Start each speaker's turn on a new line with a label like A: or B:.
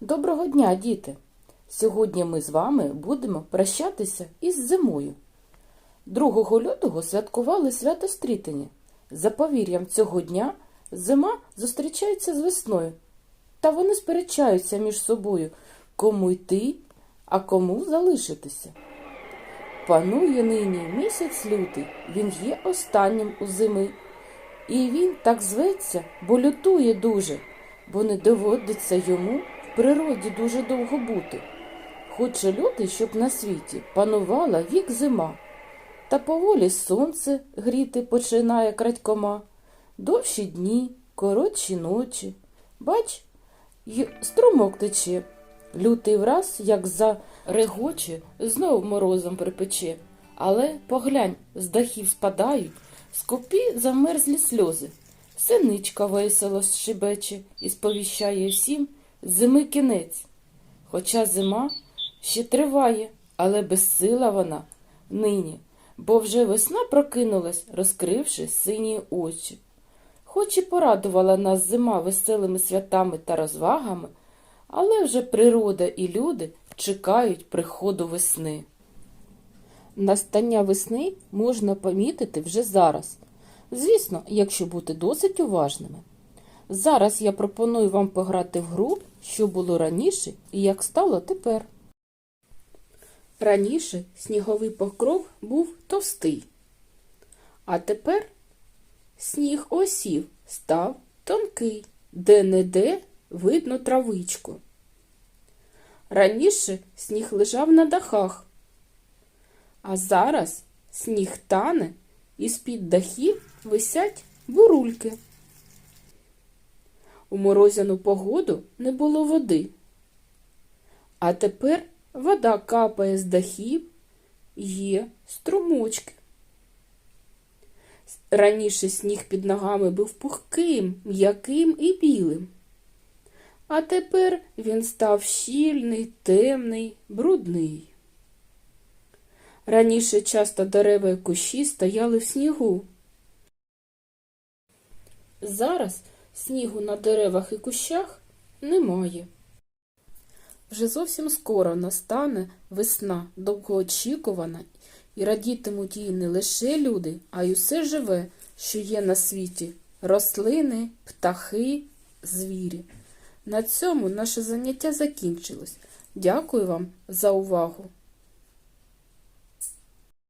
A: Доброго дня, діти! Сьогодні ми з вами будемо прощатися із зимою. 2 лютого святкували свято Стрітення. За повір'ям цього дня зима зустрічається з весною, та вони сперечаються між собою, кому йти, а кому залишитися. Панує нині місяць лютий, він є останнім у зими. І він так зветься, бо лютує дуже, бо не доводиться йому природі дуже довго бути. Хоче лютий, щоб на світі панувала вік зима, та поволі сонце гріти починає крадькома, довші дні, коротші ночі. Бач, й струмок тече, лютий враз, як зарегоче, знов морозом припече. Але поглянь, з дахів спадають, скупі замерзлі сльози. Синичка весело щебече і сповіщає всім зими кінець. Хоча зима ще триває, але безсила вона нині, бо вже весна прокинулась, розкривши сині очі. Хоч і порадувала нас зима веселими святами та розвагами, але вже природа і люди чекають приходу весни. Настання весни можна помітити вже зараз. Звісно, якщо бути досить уважними. Зараз я пропоную вам пограти в гру, що було раніше і як стало тепер. Раніше сніговий покров був товстий, а тепер сніг осів став тонкий, де-не-де видно травичку. Раніше сніг лежав на дахах, а зараз сніг тане і з-під дахів висять бурульки. У морозяну погоду не було води. А тепер вода капає з дахів, є струмочки. Раніше сніг під ногами був пухким, м'яким і білим. А тепер він став щільний, темний, брудний. Раніше часто дерева і кущі стояли в снігу. Зараз снігу на деревах і кущах немає. Вже зовсім скоро настане весна, довгоочікувана, і радітимуть їй не лише люди, а й усе живе, що є на світі рослини, птахи, звірі. На цьому наше заняття закінчилось. Дякую вам за увагу!